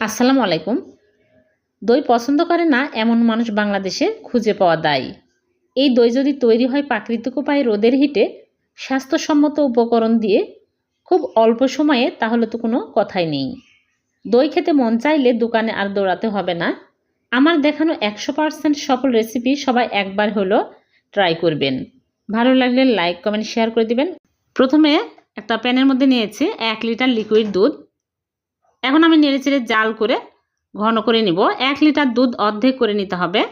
আসসালামু আলাইকুম। দই পছন্দ করে না এমন মানুষ বাংলাদেশে খুঁজে পাওয়া দায়ী। এই দই যদি তৈরি হয় প্রাকৃতিক উপায়ে রোদের হিটে, স্বাস্থ্যসম্মত উপকরণ দিয়ে খুব অল্প সময়ে, তাহলে তো কোনো কথাই নেই। দই খেতে মন চাইলে দোকানে আর দৌড়াতে হবে না। আমার দেখানো একশো পার্সেন্ট সফল রেসিপি সবাই একবার হলো ট্রাই করবেন। ভালো লাগলে লাইক, কমেন্ট, শেয়ার করে দিবেন। প্রথমে একটা প্যানের মধ্যে নিয়েছি এক লিটার লিকুইড দুধ। এখন আমি নেড়েচেড়ে জাল করে ঘন করে নিব। এক লিটার দুধ অর্ধেক করে নিতে হবে।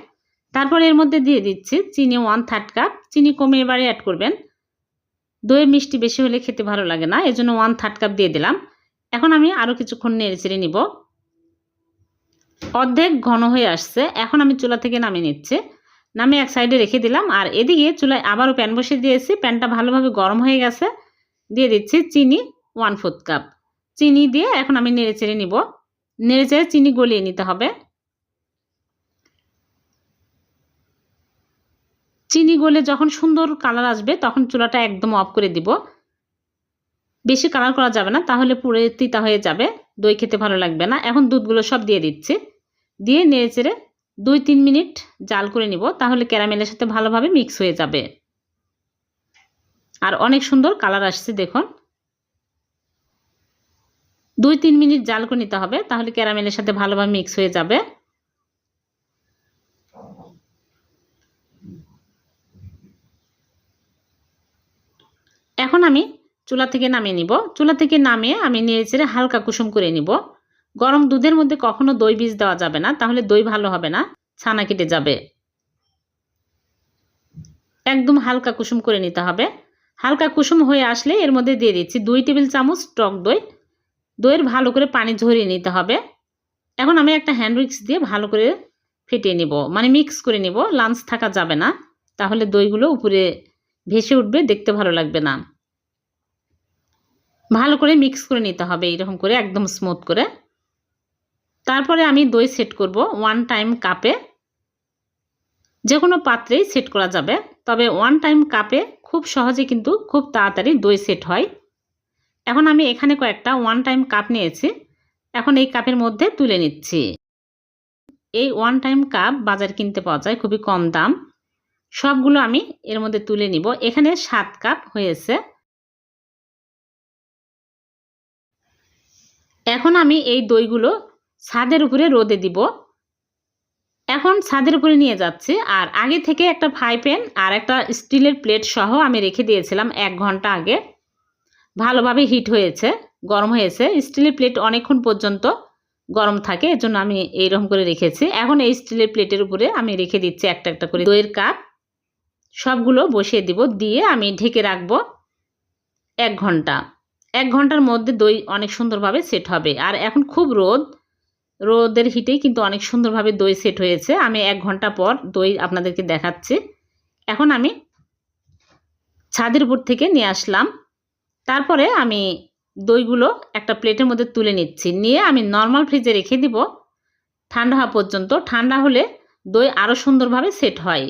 তারপর এর মধ্যে দিয়ে দিচ্ছি চিনি ওয়ান থার্ড কাপ। চিনি কমে এবারে অ্যাড করবেন। দইয়ের মিষ্টি বেশি হলে খেতে ভালো লাগে না, এজন্য ওয়ান থার্ড কাপ দিয়ে দিলাম। এখন আমি আরও কিছুক্ষণ নেড়েচেড়ে নিব। অর্ধেক ঘন হয়ে আসছে। এখন আমি চুলা থেকে নামিয়ে নিচ্ছে। নামিয়ে এক সাইডে রেখে দিলাম। আর এদিকে চুলায় আবারও প্যান বসিয়ে দিয়েছি। প্যানটা ভালোভাবে গরম হয়ে গেছে। দিয়ে দিচ্ছি চিনি ওয়ান ফোর্থ কাপ। চিনি দিয়ে এখন আমি নেড়ে চেড়ে নিব। নেড়ে চেড়ে চিনি গলিয়ে নিতে হবে। চিনি গলে যখন সুন্দর কালার আসবে তখন চুলাটা একদম অফ করে দিব। বেশি কালার করা যাবে না, তাহলে পুরো তিতা হয়ে যাবে। দই খেতে ভালো লাগবে না। এখন দুধগুলো সব দিয়ে দিচ্ছি। দিয়ে নেড়ে চেড়ে দুই তিন মিনিট জাল করে নিব, তাহলে ক্যারামেলের সাথে ভালোভাবে মিক্স হয়ে যাবে। আর অনেক সুন্দর কালার আসছে, দেখুন। দুই তিন মিনিট জাল করে নিতে হবে, তাহলে ক্যারামেলের সাথে ভালোভাবে মিক্স হয়ে যাবে। এখন আমি চুলা থেকে নামিয়ে নিব। চুলা থেকে নামিয়ে আমি নেড়ে চেড়ে হালকা কুসুম করে নিব। গরম দুধের মধ্যে কখনো দই বীজ দেওয়া যাবে না, তাহলে দই ভালো হবে না, ছানা কেটে যাবে। একদম হালকা কুসুম করে নিতে হবে। হালকা কুসুম হয়ে আসলে এর মধ্যে দিয়ে দিচ্ছি দুই টেবিল চামচ টক দই। দইয়ের ভালো করে পানি ঝরিয়ে নিতে হবে। এখন আমি একটা হ্যান্ড উইক্স দিয়ে ভালো করে ফেটিয়ে নিব। মানে মিক্স করে নিব লাঞ্চ থাকা যাবে না। তাহলে দইগুলো উপরে ভেসে উঠবে, দেখতে ভালো লাগবে না। ভালো করে মিক্স করে নিতে হবে, এইরকম করে, একদম স্মুথ করে। তারপরে আমি দই সেট করব ওয়ান টাইম কাপে যে কোনো পাত্রেই সেট করা যাবে, তবে ওয়ান টাইম কাপে খুব সহজে কিন্তু খুব তাড়াতাড়ি দই সেট হয়। এখন আমি এখানে কয়েকটা ওয়ান টাইম কাপ নিয়েছি। এখন এই কাপের মধ্যে তুলে নিচ্ছি। এই ওয়ান টাইম কাপ বাজার কিনতে পাওয়া যায়, খুবই কম দাম। সবগুলো আমি এর মধ্যে তুলে নিব। এখানে সাত কাপ হয়েছে। এখন আমি এই দইগুলো ছাদের উপরে রোদে দিব। এখন ছাদের উপরে নিয়ে যাচ্ছি। আর আগে থেকে একটা ফ্রাই প্যান আর একটা স্টিলের প্লেট সহ আমি রেখে দিয়েছিলাম এক ঘণ্টা আগে। ভালোভাবে হিট হয়েছে, গরম হয়েছে। স্টিলের প্লেট অনেকক্ষণ পর্যন্ত গরম থাকে, এজন্য আমি এইরকম করে রেখেছি। এখন এই স্টিলের প্লেটের উপরে আমি রেখে দিচ্ছি একটা একটা করে দইয়ের কাপ সবগুলো বসিয়ে দিব, দিয়ে আমি ঢেকে রাখব এক ঘণ্টা। এক ঘণ্টার মধ্যে দই অনেক সুন্দরভাবে সেট হবে। আর এখন খুব রোদ, রোদের হিটেই কিন্তু অনেক সুন্দরভাবে দই সেট হয়েছে। আমি এক ঘণ্টা পর দই আপনাদেরকে দেখাচ্ছি। এখন আমি ছাদের উপর থেকে নিয়ে আসলাম। তারপরে আমি দইগুলো একটা প্লেটের মধ্যে তুলে নিচ্ছি। নিয়ে আমি নর্মাল ফ্রিজে রেখে দিব। ঠান্ডা হওয়া পর্যন্ত। ঠান্ডা হলে দই আরও সুন্দরভাবে সেট হয়।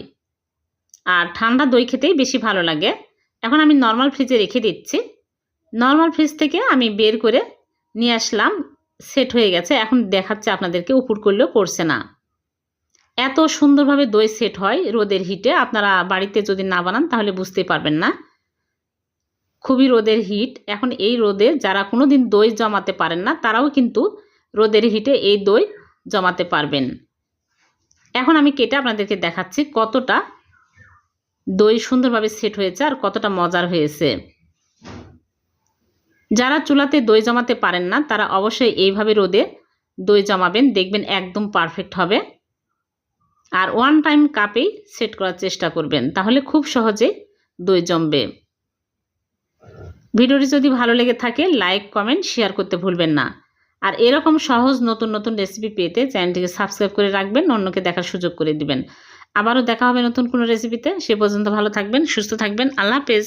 আর ঠান্ডা দই খেতেই বেশি ভালো লাগে। এখন আমি নর্মাল ফ্রিজে রেখে দিচ্ছি। নর্মাল ফ্রিজ থেকে আমি বের করে নিয়ে আসলাম। সেট হয়ে গেছে। এখন দেখাচ্ছে আপনাদেরকে উপর করলেও পড়ছে না। এত সুন্দরভাবে দই সেট হয় রোদের হিটে আপনারা বাড়িতে যদি না বানান তাহলে বুঝতে পারবেন না। খুবই রোদের হিট। এখন এই রোদে যারা কোনো দিন দই জমাতে পারেন না, তারাও কিন্তু রোদের হিটে এই দই জমাতে পারবেন। এখন আমি কেটে আপনাদেরকে দেখাচ্ছি কতটা দই সুন্দরভাবে সেট হয়েছে আর কতটা মজার হয়েছে। যারা চুলাতে দই জমাতে পারেন না, তারা অবশ্যই এইভাবে রোদে দই জমাবেন, দেখবেন একদম পারফেক্ট হবে। আর ওয়ান টাইম কাপেই সেট করার চেষ্টা করবেন, তাহলে খুব সহজে দই জমবে। ভিডিওটি যদি ভালো লেগে থাকে লাইক কমেন্ট শেয়ার করতে ভুলবেন না। আর এরকম সহজ নতুন নতুন রেসিপি পেতে চ্যানেলটিকে সাবস্ক্রাইব করে রাখবেন, অন্যকে দেখার সুযোগ করে দিবেন। আবারও দেখা হবে নতুন কোনো রেসিপিতে সে পর্যন্ত ভালো থাকবেন, সুস্থ থাকবেন। আল্লাহ হাফেজ।